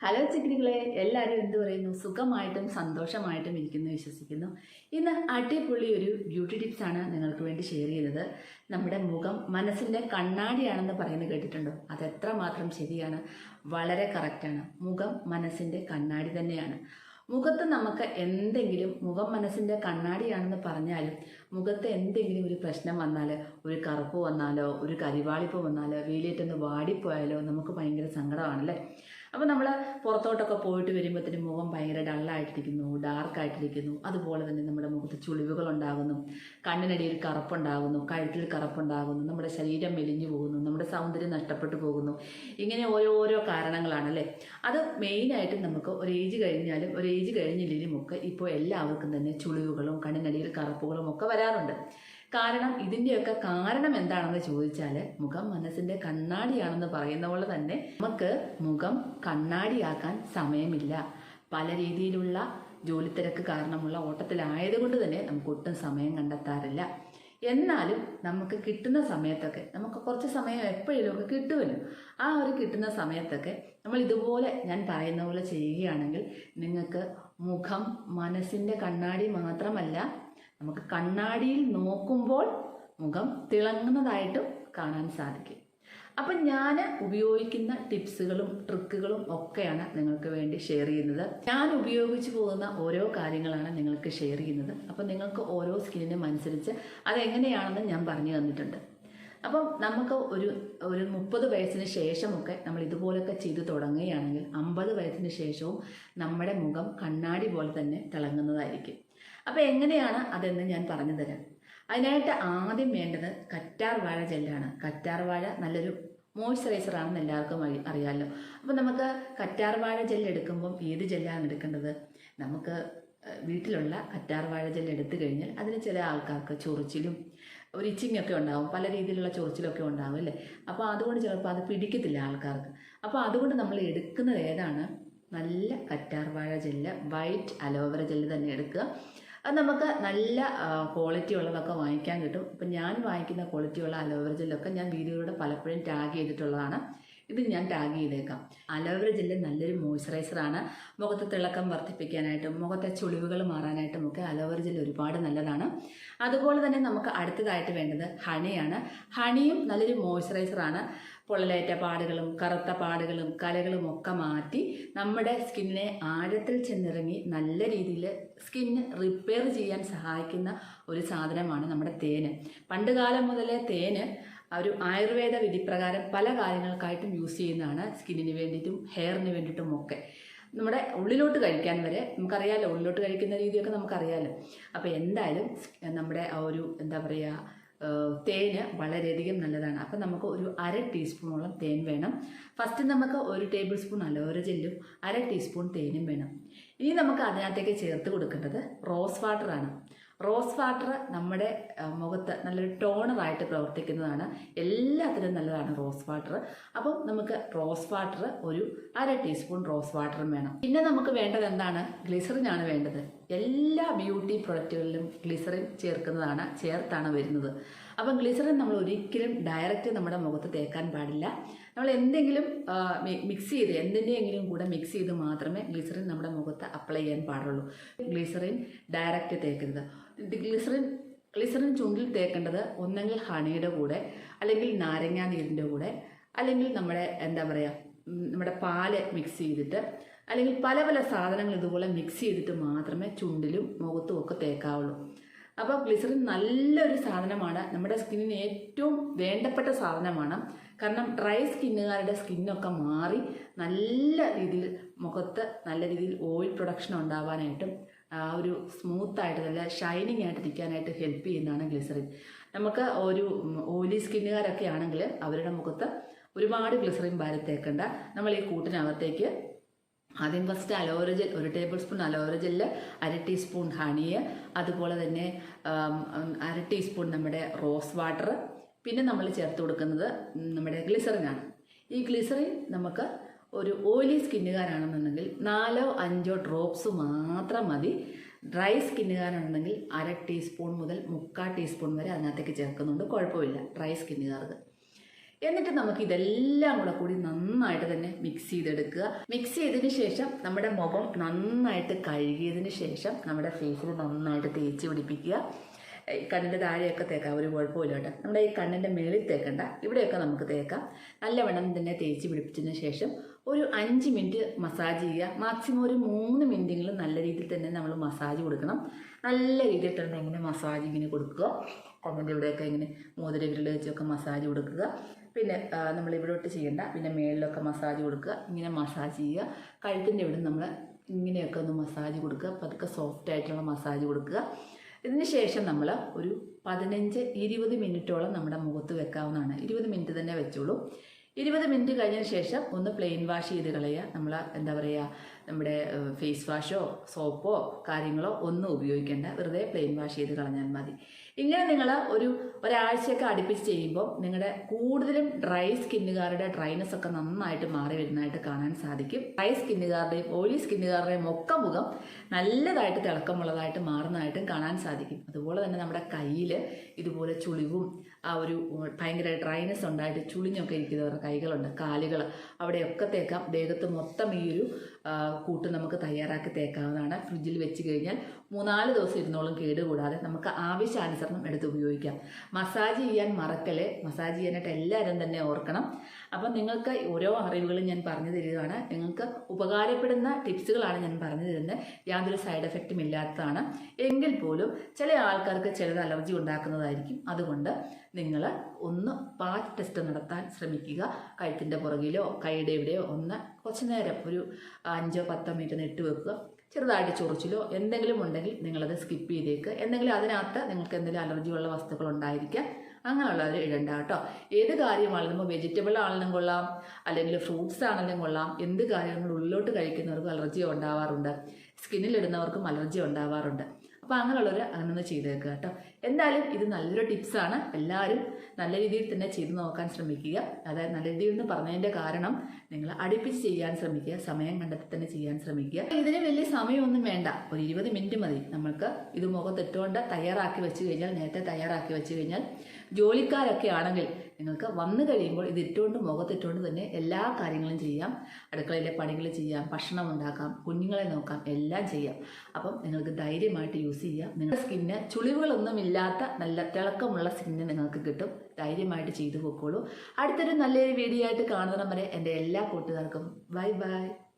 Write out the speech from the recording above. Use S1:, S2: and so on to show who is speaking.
S1: Hello ചിക്കിടികളെ എല്ലാവരും എന്ത് പറയുന്നു? സുഖമായിട്ടും സന്തോഷമായിട്ടും ഇരിക്കുന്നു വിശ്വസിക്കുന്നു. ഇന്ന് അടിപൊളി ഒരു ബ്യൂട്ടി ടിപ്സ് ആണ് നിങ്ങൾക്ക് വേണ്ടി ഷെയർ ചെയ്തത്. നമ്മുടെ മുഖം മനസ്സിന്റെ കണ്ണാടിയാണെന്ന് പറയുന്നത് കേട്ടിട്ടുണ്ടോ? അത് എത്രമാത്രം ശരിയാണ്? വളരെ കറക്റ്റാണ് മുഖം മനസ്സിന്റെ കണ്ണാടി തന്നെയാണ്. മുഖത്ത് നമുക്ക് എന്തെങ്കിലും മുഖം മനസ്സിന്റെ കണ്ണാടിയാണെന്ന് പറഞ്ഞാലും മുഖത്ത് എന്തെങ്കിലും ഒരു പ്രശ്നം വന്നാൽ ഒരു കറുപ്പ് വന്നാലോ ഒരു കരിവാളിപ്പ് വന്നാലോ വെയിലേറ്റൊന്ന് വാടിപ്പോയാലോ നമുക്ക് ഭയങ്കര സങ്കടമാണല്ലേ? അപ്പോൾ നമ്മൾ പുറത്തോട്ടൊക്കെ പോയിട്ട് വരുമ്പോഴത്തേനും മുഖം ഭയങ്കര ഡള്ളായിട്ടിരിക്കുന്നു ഡാർക്കായിട്ടിരിക്കുന്നു. അതുപോലെ തന്നെ നമ്മുടെ മുഖത്ത് ചുളിവുകൾ ഉണ്ടാകുന്നു കണ്ണിനടിയിൽ കറുപ്പുണ്ടാകുന്നു കഴുത്തിൽ കറുപ്പുണ്ടാകുന്നു നമ്മുടെ ശരീരം മെലിഞ്ഞു പോകുന്നു നമ്മുടെ സൗന്ദര്യം നഷ്ടപ്പെട്ടു പോകുന്നു. ഇങ്ങനെ ഓരോരോ കാരണങ്ങളാണല്ലേ? അത് മെയിനായിട്ട് നമുക്ക് ഒരു ഏജ് കഴിഞ്ഞാലും ഒരു ഏജ് കഴിഞ്ഞില്ലെങ്കിലും ഒക്കെ ഇപ്പോൾ എല്ലാവർക്കും തന്നെ ചുളിവുകളും കണ്ണിനടിയിൽ കറുപ്പുകളും ഒക്കെ വരാറുണ്ട്. കാരണം ഇതിന്റെയൊക്കെ കാരണം എന്താണെന്ന് ചോദിച്ചാൽ മുഖം മനസ്സിന്റെ കണ്ണാടിയാണെന്ന് പറയുന്ന പോലെ തന്നെ നമുക്ക് മുഖം കണ്ണാടിയാക്കാൻ സമയമില്ല. പല രീതിയിലുള്ള ജോലി തിരക്ക് കാരണമുള്ള ഓട്ടത്തിലായതുകൊണ്ട് തന്നെ നമുക്ക് ഒട്ടും സമയം കണ്ടെത്താറില്ല. എന്നാലും നമുക്ക് കിട്ടുന്ന സമയത്തൊക്കെ നമുക്ക് കുറച്ച് സമയം എപ്പോഴേലും ഒക്കെ കിട്ടുമല്ലോ. ആ ഒരു കിട്ടുന്ന സമയത്തൊക്കെ നമ്മൾ ഇതുപോലെ ഞാൻ പറയുന്ന പോലെ ചെയ്യുകയാണെങ്കിൽ നിങ്ങൾക്ക് മുഖം മനസ്സിന്റെ കണ്ണാടി മാത്രമല്ല നമുക്ക് കണ്ണാടിയിൽ നോക്കുമ്പോൾ മുഖം തിളങ്ങുന്നതായിട്ടും കാണാൻ സാധിക്കും. അപ്പം ഞാൻ ഉപയോഗിക്കുന്ന ടിപ്സുകളും ട്രിക്കുകളും ഒക്കെയാണ് നിങ്ങൾക്ക് വേണ്ടി ഷെയർ ചെയ്യുന്നത്. ഞാൻ ഉപയോഗിച്ചു പോകുന്ന ഓരോ കാര്യങ്ങളാണ് നിങ്ങൾക്ക് ഷെയർ ചെയ്യുന്നത്. അപ്പം നിങ്ങൾക്ക് ഓരോ സ്കിന്നിനും അനുസരിച്ച് അതെങ്ങനെയാണെന്ന് ഞാൻ പറഞ്ഞു തന്നിട്ടുണ്ട്. അപ്പം നമുക്ക് ഒരു ഒരു മുപ്പത് വയസ്സിന് ശേഷമൊക്കെ നമ്മൾ ഇതുപോലൊക്കെ ചെയ്തു തുടങ്ങുകയാണെങ്കിൽ അമ്പത് വയസ്സിന് ശേഷവും നമ്മുടെ മുഖം കണ്ണാടി പോലെ തന്നെ തിളങ്ങുന്നതായിരിക്കും. അപ്പോൾ എങ്ങനെയാണ് അതെന്ന് ഞാൻ പറഞ്ഞു തരാം. അതിനായിട്ട് ആദ്യം വേണ്ടത് കറ്റാർ വാഴ ജെല്ലാണ്. കറ്റാർ വാഴ നല്ലൊരു മോയ്സ്ചറൈസർ ആണെന്ന് എല്ലാവർക്കും അറി- അറിയാമല്ലോ അപ്പോൾ നമുക്ക് കറ്റാർ വാഴ ജെല്ല് എടുക്കുമ്പം ഏത് ജെല്ലാണ് എടുക്കേണ്ടത്? നമുക്ക് വീട്ടിലുള്ള കറ്റാർ വാഴ ജെല്ല് എടുത്തു കഴിഞ്ഞാൽ അതിന് ചില ആൾക്കാർക്ക് ചൊറിച്ചിലും ഒരു ഇച്ചിങ് ഒക്കെ ഉണ്ടാവും. പല രീതിയിലുള്ള ചൊറിച്ചിലൊക്കെ ഉണ്ടാവും അല്ലേ? അപ്പോൾ അതുകൊണ്ട് ചിലപ്പോൾ അത് പിടിക്കത്തില്ല ആൾക്കാർക്ക്. അപ്പോൾ അതുകൊണ്ട് നമ്മൾ എടുക്കുന്നത് ഏതാണ്? നല്ല കറ്റാർ വാഴ ജെല്ല് വൈറ്റ് അലോവേറ ജെല്ല് തന്നെ എടുക്കുക. അത് നമുക്ക് നല്ല ക്വാളിറ്റി ഉള്ളതൊക്കെ വാങ്ങിക്കാൻ കിട്ടും. ഇപ്പം ഞാൻ വാങ്ങിക്കുന്ന ക്വാളിറ്റി ഉള്ള അലോവേറ ജെല്ലൊക്കെ ഞാൻ വീഡിയോയിലൂടെ പലപ്പോഴും ടാഗ് ചെയ്തിട്ടുള്ളതാണ്. ഇത് ഞാൻ ടാഗ് ചെയ്തേക്കാം. അലോവേറ ജെല്ല് നല്ലൊരു മോയ്സ്ചറൈസറാണ് മുഖത്തെ തിളക്കം വർദ്ധിപ്പിക്കാനായിട്ടും മുഖത്തെ ചുളിവുകൾ മാറാനായിട്ടും ഒക്കെ അലോവേറ ജെല്ല് ഒരുപാട് നല്ലതാണ്. അതുപോലെ തന്നെ നമുക്ക് അടുത്തതായിട്ട് വേണ്ടത് ഹണിയാണ്. ഹണിയും നല്ലൊരു മോയ്സ്ചറൈസറാണ് പൊള്ളലേറ്റ പാടുകളും കറുത്ത പാടുകളും കലകളും ഒക്കെ മാറ്റി നമ്മുടെ സ്കിന്നിനെ ആഴത്തിൽ ചെന്നിറങ്ങി നല്ല രീതിയിൽ സ്കിന്ന് റിപ്പയർ ചെയ്യാൻ സഹായിക്കുന്ന ഒരു സാധനമാണ് നമ്മുടെ തേന്. പണ്ട് കാലം മുതലേ തേന് ഒരു ആയുർവേദ വിധിപ്രകാരം പല കാര്യങ്ങൾക്കായിട്ടും യൂസ് ചെയ്യുന്നതാണ് സ്കിന്നിന് വേണ്ടിയിട്ടും ഹെയറിന് വേണ്ടിയിട്ടും ഒക്കെ. നമ്മുടെ ഉള്ളിലോട്ട് കഴിക്കാൻ വരെ നമുക്കറിയാലോ ഉള്ളിലോട്ട് കഴിക്കുന്ന രീതിയൊക്കെ നമുക്കറിയാലോ. അപ്പോൾ എന്തായാലും നമ്മുടെ ആ ഒരു എന്താ പറയുക തേന് വളരെയധികം നല്ലതാണ്. അപ്പം നമുക്ക് ഒരു അര ടീസ്പൂണോളം തേൻ വേണം. ഫസ്റ്റ് നമുക്ക് ഒരു ടേബിൾ സ്പൂൺ അലോവര ജെല്ലും അര ടീസ്പൂൺ തേനും വേണം. ഇനി നമുക്ക് അതിനകത്തേക്ക് ചേർത്ത് കൊടുക്കേണ്ടത് റോസ് വാട്ടറാണ് റോസ് വാട്ടർ നമ്മുടെ മുഖത്ത് നല്ലൊരു ടോണറായിട്ട് പ്രവർത്തിക്കുന്നതാണ്. എല്ലാത്തിനും നല്ലതാണ് റോസ് വാട്ടർ. അപ്പം നമുക്ക് റോസ് വാട്ടർ ഒരു അര ടീസ്പൂൺ റോസ് വാട്ടറും വേണം. പിന്നെ നമുക്ക് വേണ്ടത് എന്താണ്? ഗ്ലിസറിൻ ആണ് വേണ്ടത്. എല്ലാ ബ്യൂട്ടി പ്രൊഡക്റ്റുകളിലും ഗ്ലിസറിൻ ചേർക്കുന്നതാണ് ചേർത്താണ് വരുന്നത്. അപ്പം ഗ്ലിസറിൻ നമ്മൾ ഒരിക്കലും ഡയറക്റ്റ് നമ്മുടെ മുഖത്ത് തേക്കാൻ പാടില്ല. നമ്മൾ എന്തെങ്കിലും മിക്സ് ചെയ്ത് എന്തിന്റെയെങ്കിലും കൂടെ മിക്സ് ചെയ്ത് മാത്രമേ ഗ്ലിസറിൻ നമ്മുടെ മുഖത്ത് അപ്ലൈ ചെയ്യാൻ പാടുള്ളൂ. ഗ്ലിസറിൻ ഡയറക്റ്റ് തേക്കരുത്. ഗ്ലിസറിൻ ഗ്ലിസറിൻ ചുണ്ടിൽ തേക്കേണ്ടത് ഒന്നെങ്കിൽ ഹണിയുടെ കൂടെ അല്ലെങ്കിൽ നാരങ്ങാ നീരിന്റെ കൂടെ അല്ലെങ്കിൽ നമ്മുടെ എന്താ പറയുക നമ്മുടെ പാൽ മിക്സ് ചെയ്തിട്ട് അല്ലെങ്കിൽ പല പല സാധനങ്ങൾ ഇതുപോലെ മിക്സ് ചെയ്തിട്ട് മാത്രമേ ചുണ്ടിലും മുഖത്തും ഒക്കെ തേക്കാവുള്ളൂ. അപ്പോൾ ഗ്ലിസറിൻ നല്ലൊരു സാധനമാണ്. നമ്മുടെ സ്കിന്നിന് ഏറ്റവും വേണ്ടപ്പെട്ട സാധനമാണ്. കാരണം ഡ്രൈ സ്കിന്നുകാരുടെ സ്കിന്നൊക്കെ മാറി നല്ല രീതിയിൽ മുഖത്ത് നല്ല രീതിയിൽ ഓയിൽ പ്രൊഡക്ഷൻ ഉണ്ടാവാനായിട്ടും ഒരു സ്മൂത്തായിട്ട് നല്ല ഷൈനിങ് ആയിട്ട് നിൽക്കാനായിട്ട് ഹെൽപ്പ് ചെയ്യുന്നതാണ് ഗ്ലിസറിൻ നമുക്ക് ഒരു ഓയിലി സ്കിന്നുകാരൊക്കെ ആണെങ്കിൽ അവരുടെ മുഖത്ത് ഒരുപാട് ഗ്ലിസറിൻ വാരി തേക്കണ്ട. നമ്മൾ ഈ കൂട്ടിനകത്തേക്ക് ആദ്യം ഫസ്റ്റ് അലോവര ജെൽ ഒരു ടേബിൾ സ്പൂൺ അലോവര ജെല്ല് അര ടീസ്പൂൺ ഹണി അതുപോലെ തന്നെ ആം, അര ടീസ്പൂൺ നമ്മുടെ റോസ് വാട്ടർ പിന്നെ നമ്മൾ ചേർത്ത് കൊടുക്കുന്നത് നമ്മുടെ ഗ്ലിസറിനാണ് ഈ ഗ്ലിസറിൻ നമുക്ക് ഒരു ഓയിലി സ്കിന്നുകാരാണെന്നുണ്ടെങ്കിൽ നാലോ അഞ്ചോ ഡ്രോപ്സ് മാത്രം മതി. ഡ്രൈ സ്കിന്നുകാരാണെന്നുണ്ടെങ്കിൽ അര ടീസ്പൂൺ മുതൽ മുക്കാൽ ടീസ്പൂൺ വരെ അതിനകത്തേക്ക് ചേർക്കുന്നുണ്ട്. കുഴപ്പമില്ല. ഡ്രൈ സ്കിന്നുകാർക്ക്. എന്നിട്ട് നമുക്ക് ഇതെല്ലാം കൂടെ കൂടി നന്നായിട്ട് തന്നെ മിക്സ് ചെയ്തെടുക്കുക. മിക്സ് ചെയ്തതിന് ശേഷം നമ്മുടെ മുഖം നന്നായിട്ട് കഴുകിയതിന് ശേഷം നമ്മുടെ ഫേസിൽ നന്നായിട്ട് തേച്ച് പിടിപ്പിക്കുക. കണ്ണിന്റെ താഴെയൊക്കെ തേക്കാം. ഒരു കുഴപ്പമില്ല കേട്ടോ. നമ്മുടെ ഈ കണ്ണിന്റെ മേളിൽ തേക്കണ്ട. ഇവിടെയൊക്കെ നമുക്ക് തേക്കാം. നല്ലവണ്ണം തന്നെ തേച്ച് പിടിപ്പിച്ചതിന് ശേഷം ഒരു അഞ്ച് മിനിറ്റ് മസാജ് ചെയ്യുക. മാക്സിമം ഒരു മൂന്ന് മിനിറ്റെങ്കിലും നല്ല രീതിയിൽ തന്നെ നമ്മൾ മസാജ് കൊടുക്കണം. നല്ല രീതിയിൽ തന്നെ ഇങ്ങനെ മസാജ് ഇങ്ങനെ കൊടുക്കുക. കൊമ്പിന്റെ ഇവിടെയൊക്കെ ഇങ്ങനെ മോതിര വിരൽ വെച്ചൊക്കെ മസാജ് കൊടുക്കുക. പിന്നെ നമ്മൾ നമ്മൾ ഇവിടോട്ട് ചെയ്യേണ്ട. പിന്നെ മേളിലൊക്കെ മസാജ് കൊടുക്കുക. ഇങ്ങനെ മസാജ് ചെയ്യുക. കഴുത്തിന്റെ ഇവിടെ നമ്മൾ ഇങ്ങനെയൊക്കെ ഒന്ന് മസാജ് കൊടുക്കുക. പതുക്കെ സോഫ്റ്റ് ആയിട്ടുള്ള മസാജ് കൊടുക്കുക. ഇതിന് ശേഷം നമ്മൾ ഒരു പതിനഞ്ച് ഇരുപത് മിനിറ്റോളം നമ്മുടെ മുഖത്ത് വെക്കാവുന്നതാണ്. ഇരുപത് മിനിറ്റ് തന്നെ വെച്ചോളൂ. ഇരുപത് മിനിറ്റ് കഴിഞ്ഞതിന് ശേഷം ഒന്ന് പ്ലെയിൻ വാഷ് ചെയ്ത് കളയുക. നമ്മൾ എന്താ പറയുക നമ്മുടെ ഫേസ് വാഷോ സോപ്പോ കാര്യങ്ങളോ ഒന്നും ഉപയോഗിക്കേണ്ട. വെറുതെ പ്ലെയിൻ വാഷ് ചെയ്ത് കളഞ്ഞാൽ മതി. ഇങ്ങനെ നിങ്ങൾ ഒരു ഒരാഴ്ചയൊക്കെ അടുപ്പിച്ച് ചെയ്യുമ്പോൾ നിങ്ങളുടെ കൂടുതലും ഡ്രൈ സ്കിന്നുകാരുടെ ഡ്രൈനെസ് ഒക്കെ നന്നായിട്ട് മാറി വരുന്നതായിട്ട് കാണാൻ സാധിക്കും. ഡ്രൈ സ്കിന്നുകാരുടെയും ഓയിലി സ്കിന്നുകാരുടെയും ഒക്കെ മുഖം നല്ലതായിട്ട് തിളക്കമുള്ളതായിട്ട് മാറുന്നതായിട്ടും കാണാൻ സാധിക്കും. അതുപോലെ തന്നെ നമ്മുടെ കയ്യിൽ ഇതുപോലെ ചുളിവും ആ ഒരു ഭയങ്കര ഡ്രൈനെസ് ഉണ്ടായിട്ട് ചുളിഞ്ഞൊക്കെ ഇരിക്കുന്നവരുടെ കൈകളുണ്ട് കാലുകൾ അവിടെയൊക്കെ തേക്കാം. ദേഹത്ത് മൊത്തം ഈ ഒരു കൂട്ട് നമുക്ക് തയ്യാറാക്കി തേക്കാവുന്നതാണ്. ഫ്രിഡ്ജിൽ വെച്ച് കഴിഞ്ഞാൽ മൂന്നാൽ ദിവസം ഇരുന്നോളം കേടുകൂടാതെ നമുക്ക് ആവശ്യാനുസരണം എടുത്ത് ഉപയോഗിക്കാം. മസാജ് ചെയ്യാൻ മറക്കൽ മസാജ് ചെയ്യാനായിട്ട് എല്ലാവരും തന്നെ ഓർക്കണം. അപ്പം നിങ്ങൾക്ക് ഓരോ അറിവുകളും ഞാൻ പറഞ്ഞു തരികയാണ് നിങ്ങൾക്ക് ഉപകാരപ്പെടുന്ന ടിപ്സുകളാണ് ഞാൻ പറഞ്ഞു തരുന്നത്. യാതൊരു സൈഡ് എഫക്റ്റും ഇല്ലാത്തതാണ്. എങ്കിൽ പോലും ചില ആൾക്കാർക്ക് ചിലത് അലർജി ഉണ്ടാക്കുന്നതായിരിക്കും. അതുകൊണ്ട് നിങ്ങൾ ഒന്ന് പാറ്റ് ടെസ്റ്റ് നടത്താൻ ശ്രമിക്കുക. കഴുത്തിന്റെ പുറകിലോ കൈയുടെ എവിടെയോ ഒന്ന് കുറച്ച് നേരം ഒരു അഞ്ചോ പത്തോ മിനിറ്റ് നെട്ട് വെക്കുക. ചെറുതായിട്ട് ചൊറിച്ചിലോ എന്തെങ്കിലും ഉണ്ടെങ്കിൽ നിങ്ങളത് സ്കിപ്പ് ചെയ്തേക്കുക. എന്തെങ്കിലും അതിനകത്ത് നിങ്ങൾക്ക് എന്തെങ്കിലും അലർജിയുള്ള വസ്തുക്കൾ ഉണ്ടായിരിക്കാം. അങ്ങനെയുള്ളവർ ഇടണ്ട കേട്ടോ. ഏത് കാര്യമാണെങ്കിലും വെജിറ്റബിൾ ആണെങ്കിലും കൊള്ളാം അല്ലെങ്കിൽ ഫ്രൂട്ട്സ് ആണെങ്കിലും കൊള്ളാം. എന്ത് കാര്യങ്ങളും ഉള്ളിലോട്ട് കഴിക്കുന്നവർക്കും അലർജി ഉണ്ടാവാറുണ്ട്. സ്കിന്നിലിടുന്നവർക്കും അലർജി ഉണ്ടാവാറുണ്ട്. അപ്പോൾ അങ്ങനെയുള്ളവർ അങ്ങനെ ഒന്ന് ചെയ്തേക്കുക കേട്ടോ. എന്തായാലും ഇത് നല്ലൊരു ടിപ്സാണ് എല്ലാവരും നല്ല രീതിയിൽ തന്നെ ചെയ്ത് നോക്കാൻ ശ്രമിക്കുക. അതായത് നല്ല രീതിയിൽ എന്ന് പറഞ്ഞതിന്റെ കാരണം നിങ്ങൾ അടുപ്പിച്ച് ചെയ്യാൻ ശ്രമിക്കുക സമയം കണ്ടെത്തി തന്നെ ചെയ്യാൻ ശ്രമിക്കുക. ഇതിന് വലിയ സമയമൊന്നും വേണ്ട. ഒരു ഇരുപത് മിനിറ്റ് മതി. നമുക്ക് ഇത് മുഖത്തിട്ടുകൊണ്ട് തയ്യാറാക്കി വെച്ച് കഴിഞ്ഞാൽ നേരത്തെ തയ്യാറാക്കി വെച്ച് കഴിഞ്ഞാൽ ജോലിക്കാരൊക്കെ ആണെങ്കിൽ നിങ്ങൾക്ക് വന്നു കഴിയുമ്പോൾ ഇത് ഇട്ടുകൊണ്ട് മുഖത്തിട്ടുകൊണ്ട് തന്നെ എല്ലാ കാര്യങ്ങളും ചെയ്യാം. അടുക്കളയിലെ പണികൾ ചെയ്യാം ഭക്ഷണം ഉണ്ടാക്കാം കുഞ്ഞുങ്ങളെ നോക്കാം എല്ലാം ചെയ്യാം. അപ്പം നിങ്ങൾക്ക് ധൈര്യമായിട്ട് യൂസ് ചെയ്യാം. നിങ്ങളുടെ സ്കിന്ന് ചുളിവുകളൊന്നും ഇല്ലാത്ത നല്ല തിളക്കമുള്ള സ്കിന്ന് നിങ്ങൾക്ക് കിട്ടും. ധൈര്യമായിട്ട് ചെയ്തു പോക്കോളൂ അടുത്തൊരു നല്ലൊരു വീഡിയോ ആയിട്ട് കാണുന്നിടം വരെ എന്റെ എല്ലാ കൂട്ടുകാർക്കും ബൈ ബൈ.